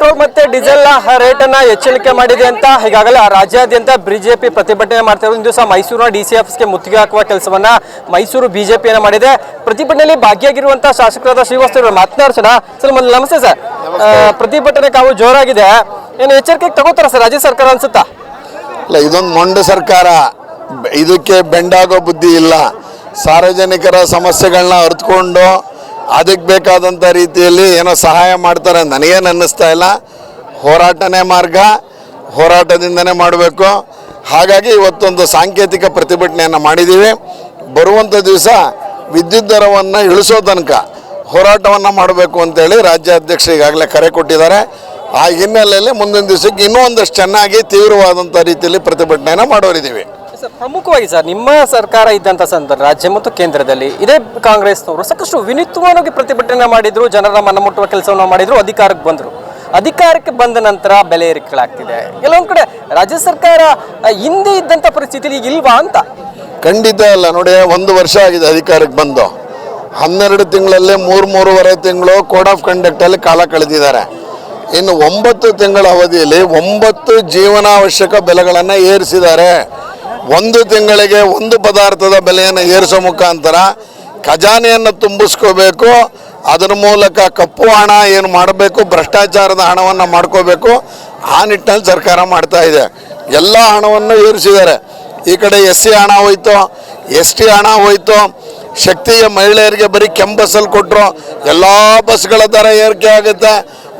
Petrol ಮತ್ತೆ diesel rate ಅನ್ನ ಹೆಚ್ಚಳಿಕೆ ಮಾಡಿದೆ ಅಂತ ಈಗಾಗಲೇ ರಾಜ್ಯಾದ್ಯಂತ ಬಿಜೆಪಿ ಪ್ರತಿಭಟನೆ ಮಾಡ್ತಾ ಇರೋದು ದಿವಸ ಮೈಸೂರಿನ ಡಿ ಸಿ ಗೆ ಮುತ್ತಿಗೆ ಹಾಕುವ ಕೆಲಸವನ್ನ ಮೈಸೂರು ಬಿಜೆಪಿಯನ್ನ ಮಾಡಿದೆ. ಪ್ರತಿಭಟನೆಯಲ್ಲಿ ಭಾಗಿಯಾಗಿರುವಂತಹ ಶಾಸಕರಾದ ಶ್ರೀವಾಸ್ತವ ಮಾತನಾಡ್ಸೋಣ ಸರ್ ಮೊದಲು ನಮಸ್ತೆ ಸರ್. ಪ್ರತಿಭಟನೆ ಕಾವು ಜೋರಾಗಿದೆ. ಏನು ಎಚ್ಚರಿಕೆ ತಗೋತಾರ ಸರ್ ರಾಜ್ಯ ಸರ್ಕಾರ ಅನ್ಸುತ್ತಾ? ಇಲ್ಲ ಇದೊಂದು ಮೊಂಡು ಸರ್ಕಾರ. ಇದಕ್ಕೆ ಬೆಂಡಾಗೋ ಬುದ್ಧಿ ಇಲ್ಲ. ಸಾರ್ವಜನಿಕರ ಸಮಸ್ಯೆಗಳನ್ನ ಅರ್ಥಕೊಂಡು ಅದಕ್ಕೆ ಬೇಕಾದಂಥ ರೀತಿಯಲ್ಲಿ ಏನೋ ಸಹಾಯ ಮಾಡ್ತಾರೆ ನನಗೇನು ಅನ್ನಿಸ್ತಾ ಇಲ್ಲ. ಹೋರಾಟನೇ ಮಾರ್ಗ, ಹೋರಾಟದಿಂದನೇ ಮಾಡಬೇಕು. ಹಾಗಾಗಿ ಇವತ್ತೊಂದು ಸಾಂಕೇತಿಕ ಪ್ರತಿಭಟನೆಯನ್ನು ಮಾಡಿದ್ದೀವಿ ಬರುವಂಥ ದಿವಸ ವಿದ್ಯುತ್ ದರವನ್ನು ಇಳಿಸೋ ತನಕ ಹೋರಾಟವನ್ನು ಮಾಡಬೇಕು ಅಂತೇಳಿ ರಾಜ್ಯಾಧ್ಯಕ್ಷ ಈಗಾಗಲೇ ಕರೆ ಕೊಟ್ಟಿದ್ದಾರೆ. ಆ ಹಿನ್ನೆಲೆಯಲ್ಲಿ ಮುಂದಿನ ದಿವಸಕ್ಕೆ ಇನ್ನೂ ಒಂದಷ್ಟು ಚೆನ್ನಾಗಿ ತೀವ್ರವಾದಂಥ ರೀತಿಯಲ್ಲಿ ಪ್ರತಿಭಟನೆಯನ್ನು ಮಾಡೋರಿದ್ದೀವಿ ಸರ್, ಪ್ರಮುಖವಾಗಿ ಸರ್, ನಿಮ್ಮ ಸರ್ಕಾರ ಇದ್ದಂಥ ಸಂದರ್ಭ ರಾಜ್ಯ ಮತ್ತು ಕೇಂದ್ರದಲ್ಲಿ ಇದೇ ಕಾಂಗ್ರೆಸ್ನವರು ಸಾಕಷ್ಟು ವಿನೂತ್ನವಾಗಿ ಪ್ರತಿಭಟನೆ ಮಾಡಿದ್ರು, ಜನರ ಮನಮುಟ್ಟುವ ಕೆಲಸವನ್ನು ಮಾಡಿದ್ರು, ಅಧಿಕಾರಕ್ಕೆ ಬಂದರು. ಅಧಿಕಾರಕ್ಕೆ ಬಂದ ನಂತರ ಬೆಲೆ ಏರಿಕೆಗಳಾಗ್ತಿದೆ. ಕೆಲವೊಂದು ಕಡೆ ರಾಜ್ಯ ಸರ್ಕಾರ ಹಿಂದೆ ಇದ್ದಂಥ ಪರಿಸ್ಥಿತಿ ಇಲ್ವಾ ಅಂತ? ಖಂಡಿತ ಅಲ್ಲ. ನೋಡಿ, ಒಂದು ವರ್ಷ ಆಗಿದೆ ಅಧಿಕಾರಕ್ಕೆ ಬಂದು. ಹನ್ನೆರಡು ತಿಂಗಳಲ್ಲೇ ಮೂರು, ಮೂರುವರೆ ತಿಂಗಳು ಕೋಡ್ ಆಫ್ ಕಂಡಕ್ಟಲ್ಲಿ ಕಾಲ ಕಳೆದಿದ್ದಾರೆ. ಇನ್ನು ಒಂಬತ್ತು ತಿಂಗಳ ಅವಧಿಯಲ್ಲಿ ಒಂಬತ್ತು ಜೀವನಾವಶ್ಯಕ ಬೆಲೆಗಳನ್ನು ಏರಿಸಿದ್ದಾರೆ. ಒಂದು ತಿಂಗಳಿಗೆ ಒಂದು ಪದಾರ್ಥದ ಬೆಲೆಯನ್ನು ಏರಿಸೋ ಮುಖಾಂತರ ಖಜಾನೆಯನ್ನು ತುಂಬಿಸ್ಕೋಬೇಕು. ಅದರ ಮೂಲಕ ಕಪ್ಪು ಹಣ ಏನು ಮಾಡಬೇಕು, ಭ್ರಷ್ಟಾಚಾರದ ಹಣವನ್ನು ಮಾಡ್ಕೋಬೇಕು. ಆ ನಿಟ್ಟಿನಲ್ಲಿ ಸರ್ಕಾರ ಮಾಡ್ತಾ ಇದೆ. ಎಲ್ಲ ಹಣವನ್ನು ಏರಿಸಿದ್ದಾರೆ. ಈ ಕಡೆ ಎಸ್ ಸಿ ಹಣ ಹೋಯ್ತು, ಎಸ್ ಟಿ ಹಣ ಹೋಯ್ತು. ಶಕ್ತಿಯ ಮಹಿಳೆಯರಿಗೆ ಬರೀ ಕೆಂಬಸ್ಸಲ್ಲಿ ಕೊಟ್ಟರು ಎಲ್ಲ ಬಸ್ಗಳ ದರ ಏರಿಕೆ ಆಗುತ್ತೆ.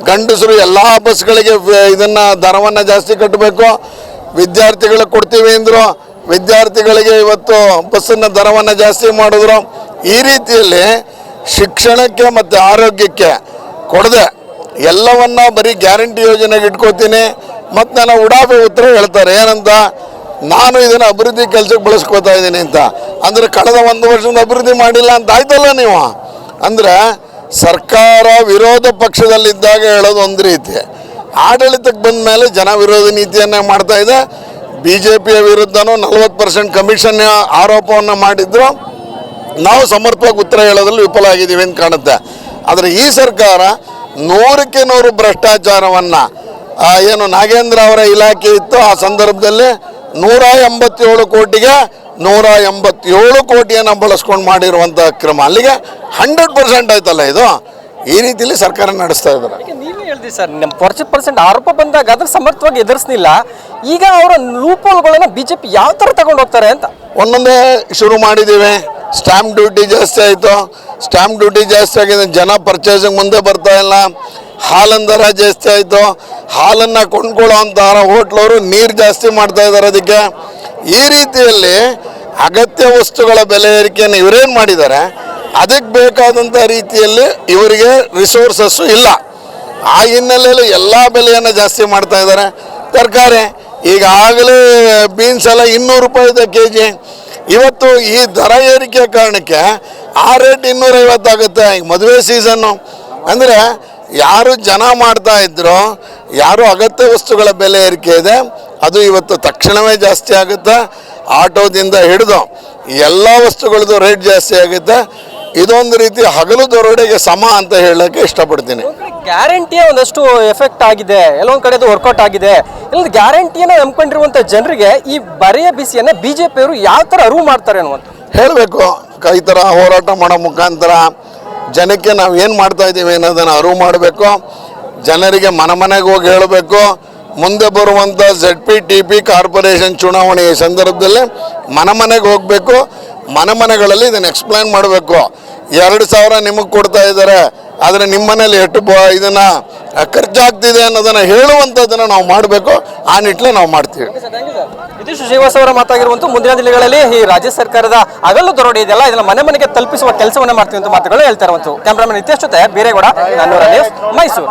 ಗಂಡಸರು ಎಲ್ಲ ಬಸ್ಗಳಿಗೆ ಇದನ್ನು ದರವನ್ನು ಜಾಸ್ತಿ ಕಟ್ಟಬೇಕು. ವಿದ್ಯಾರ್ಥಿಗಳಿಗೆ ಕೊಡ್ತೀವಿ ಅಂದರು ವಿದ್ಯಾರ್ಥಿಗಳಿಗೆ ಇವತ್ತು ಬಸ್ಸಿನ ದರವನ್ನು ಜಾಸ್ತಿ ಮಾಡಿದ್ರು. ಈ ರೀತಿಯಲ್ಲಿ ಶಿಕ್ಷಣಕ್ಕೆ ಮತ್ತು ಆರೋಗ್ಯಕ್ಕೆ ಕೊಡದೆ ಎಲ್ಲವನ್ನ ಬರೀ ಗ್ಯಾರಂಟಿ ಯೋಜನೆಗೆ ಇಟ್ಕೋತೀನಿ. ಮತ್ತು ನನ್ನ ಉಡಾಫೆ ಉತ್ತರ ಹೇಳ್ತಾರೆ, ಏನಂತ? ನಾನು ಇದನ್ನು ಅಭಿವೃದ್ಧಿ ಕೆಲಸಕ್ಕೆ ಬಳಸ್ಕೊತಾ ಇದ್ದೀನಿ ಅಂತ. ಅಂದರೆ ಕಳೆದ ಒಂದು ವರ್ಷದಿಂದ ಅಭಿವೃದ್ಧಿ ಮಾಡಿಲ್ಲ ಅಂತ ಆಯ್ತಲ್ಲ ನೀವು? ಅಂದರೆ ಸರ್ಕಾರ ವಿರೋಧ ಪಕ್ಷದಲ್ಲಿದ್ದಾಗ ಹೇಳೋದು ಒಂದು ರೀತಿ. ಆಡಳಿತಕ್ಕೆ ಬಂದ ಮೇಲೆ ಜನ ವಿರೋಧಿ ನೀತಿಯನ್ನೇ ಮಾಡ್ತಾ ಇದೆ. ಬಿ ಜೆ ಪಿಯ ವಿರುದ್ಧನೂ ನಲ್ವತ್ತು ಪರ್ಸೆಂಟ್ ಕಮಿಷನ್ ಆರೋಪವನ್ನು ಮಾಡಿದ್ರು. ನಾವು ಸಮರ್ಪಕ ಉತ್ತರ ಹೇಳೋದ್ರಲ್ಲಿ ವಿಫಲ ಆಗಿದ್ದೀವಿ ಅಂತ ಕಾಣುತ್ತೆ. ಆದರೆ ಈ ಸರ್ಕಾರ ನೂರಕ್ಕೆ ನೂರು ಭ್ರಷ್ಟಾಚಾರವನ್ನು ಏನು ನಾಗೇಂದ್ರ ಅವರ ಇಲಾಖೆ ಇತ್ತು ಆ ಸಂದರ್ಭದಲ್ಲಿ ನೂರ ಎಂಬತ್ತೇಳು ಕೋಟಿಗೆ ನೂರ ಎಂಬತ್ತೇಳು ಕೋಟಿಯನ್ನು ಬಳಸ್ಕೊಂಡು ಮಾಡಿರುವಂಥ ಕ್ರಮ. ಅಲ್ಲಿಗೆ ಹಂಡ್ರೆಡ್ ಪರ್ಸೆಂಟ್ ಆಯ್ತಲ್ಲ ಇದು? ಈ ರೀತಿಯಲ್ಲಿ ಸರ್ಕಾರ ನಡೆಸ್ತಾ ಇದ್ದಾರೆ. ಹೇಳ್ದಿ ಸರ್ ನಿಮ್ಮ ಪರ್ಸೆಂಟ್ ಪರ್ಸೆಂಟ್ ಆರೋಪ ಬಂದಾಗ ಅದ್ರ ಸಮರ್ಥವಾಗಿ ಎದುರಿಸಲಿಲ್ಲ. ಈಗ ಅವರ ಜೆ ಪಿ ಯಾವ ಥರ ತಗೊಂಡು ಹೋಗ್ತಾರೆ ಅಂತ? ಒಂದೊಂದೇ ಶುರು ಮಾಡಿದ್ದೀವಿ. ಸ್ಟ್ಯಾಂಪ್ ಡ್ಯೂಟಿ ಜಾಸ್ತಿ ಆಯಿತು. ಸ್ಟ್ಯಾಂಪ್ ಡ್ಯೂಟಿ ಜಾಸ್ತಿ ಆಗಿದೆ ಜನ ಪರ್ಚೇಸಿಂಗ್ ಮುಂದೆ ಬರ್ತಾ ಇಲ್ಲ. ಹಾಲಿನ ದರ ಜಾಸ್ತಿ ಆಯಿತು. ಹಾಲನ್ನು ಕೊಂಡ್ಕೊಳ್ಳೋ ಅಂತ ಹೋಟ್ಲವರು ನೀರು ಜಾಸ್ತಿ ಮಾಡ್ತಾ ಇದ್ದಾರೆ ಅದಕ್ಕೆ. ಈ ರೀತಿಯಲ್ಲಿ ಅಗತ್ಯ ವಸ್ತುಗಳ ಬೆಲೆ ಏರಿಕೆಯನ್ನು ಇವರೇನು ಮಾಡಿದ್ದಾರೆ? ಅದಕ್ಕೆ ಬೇಕಾದಂಥ ರೀತಿಯಲ್ಲಿ ಇವರಿಗೆ ರಿಸೋರ್ಸಸ್ಸು ಇಲ್ಲ. ಆ ಹಿನ್ನೆಲೆಯಲ್ಲಿ ಎಲ್ಲ ಬೆಲೆಯನ್ನು ಜಾಸ್ತಿ ಮಾಡ್ತಾ ಇದ್ದಾರೆ. ತರಕಾರಿ, ಈಗಾಗಲೇ ಬೀನ್ಸ್ ಎಲ್ಲ ಇನ್ನೂರು ರೂಪಾಯಿ ಇದೆ ಕೆ ಜಿ ಇವತ್ತು ಈ ದರ ಏರಿಕೆ ಕಾರಣಕ್ಕೆ ಆ ರೇಟ್ ಇನ್ನೂರೈವತ್ತಾಗುತ್ತೆ ಈಗ ಮದುವೆ ಸೀಸನ್ನು ಅಂದರೆ ಯಾರು ಜನ ಮಾಡ್ತಾ ಇದ್ರು, ಯಾರು ಅಗತ್ಯ ವಸ್ತುಗಳ ಬೆಲೆ ಏರಿಕೆ ಇದೆ, ಅದು ಇವತ್ತು ತಕ್ಷಣವೇ ಜಾಸ್ತಿ ಆಗುತ್ತೆ. ಆಟೋದಿಂದ ಹಿಡಿದು ಎಲ್ಲ ವಸ್ತುಗಳದ್ದು ರೇಟ್ ಜಾಸ್ತಿ ಆಗುತ್ತೆ. ಇದೊಂದು ರೀತಿ ಹಗಲು ದರೋಡೆಗೆ ಸಮ ಅಂತ ಹೇಳಕ್ಕೆ ಇಷ್ಟಪಡ್ತೀನಿ. ಗ್ಯಾರಂಟಿಯ ಒಂದಷ್ಟು ಎಫೆಕ್ಟ್ ಆಗಿದೆ. ಎಲ್ಲೊಂದ್ ಕಡೆ ವರ್ಕೌಟ್ ಆಗಿದೆ. ಇಲ್ಲ ಗ್ಯಾರಂಟಿಯನ್ನ ನಂಬ್ಕೊಂಡಿರುವಂತ ಜನರಿಗೆ ಈ ಬರೆಯ ಬಿಸಿಯನ್ನ ಬಿಜೆಪಿಯವರು ಯಾವ ತರ ಅರಿವು ಮಾಡ್ತಾರೆ ಅನ್ನುವಂತ ಹೇಳಬೇಕು. ಕೈ ಥರ ಹೋರಾಟ ಮಾಡೋ ಮುಖಾಂತರ ಜನಕ್ಕೆ ನಾವು ಏನು ಮಾಡ್ತಾ ಇದ್ದೀವಿ ಅನ್ನೋದನ್ನು ಅರಿವು ಮಾಡಬೇಕು. ಜನರಿಗೆ ಮನ ಮನೆಗೆ ಹೋಗಿ ಹೇಳಬೇಕು. ಮುಂದೆ ಬರುವಂಥ Z P T P corporation ಚುನಾವಣೆಯ ಸಂದರ್ಭದಲ್ಲಿ ಮನ ಮನೆಗೆ ಹೋಗಬೇಕು. ಮನೆ ಮನೆಗಳಲ್ಲಿ ಇದನ್ನು ಎಕ್ಸ್ಪ್ಲೈನ್ ಮಾಡಬೇಕು. ಎರಡು ಸಾವಿರ ನಿಮಗೆ ಕೊಡ್ತಾ ಇದ್ದಾರೆ ಆದರೆ ನಿಮ್ಮ ಮನೇಲಿ ಎಷ್ಟು ಬ ಇದನ್ನು ಖರ್ಚಾಗ್ತಿದೆ ಅನ್ನೋದನ್ನು ಹೇಳುವಂಥದ್ದನ್ನು ನಾವು ಮಾಡಬೇಕು. ಆ ನಿಟ್ಟಿನಲ್ಲಿ ನಾವು ಮಾಡ್ತೀವಿ. ಇದಿಷ್ಟು ಶ್ರೀವಾಸ್ ಅವರ ಮುಂದಿನ ದಿನಗಳಲ್ಲಿ ಈ ರಾಜ್ಯ ಸರ್ಕಾರದ ಅಗಲು ದೊರಡಿ ಇದೆಲ್ಲ ಇದನ್ನು ಮನೆ ಮನೆಗೆ ತಲುಪಿಸುವ ಕೆಲಸವನ್ನು ಮಾಡ್ತೀವಿ ಅಂತ ಮಾತುಗಳು ಹೇಳ್ತಾ ಇರುವಂತ ಕ್ಯಾಮ್ರಾಮನ್ ನಿತ್ಯಶ್ ಜೊತೆ ಬೀರೇಗೌಡ ನಾನ್ನೂರ ಮೈಸೂರು.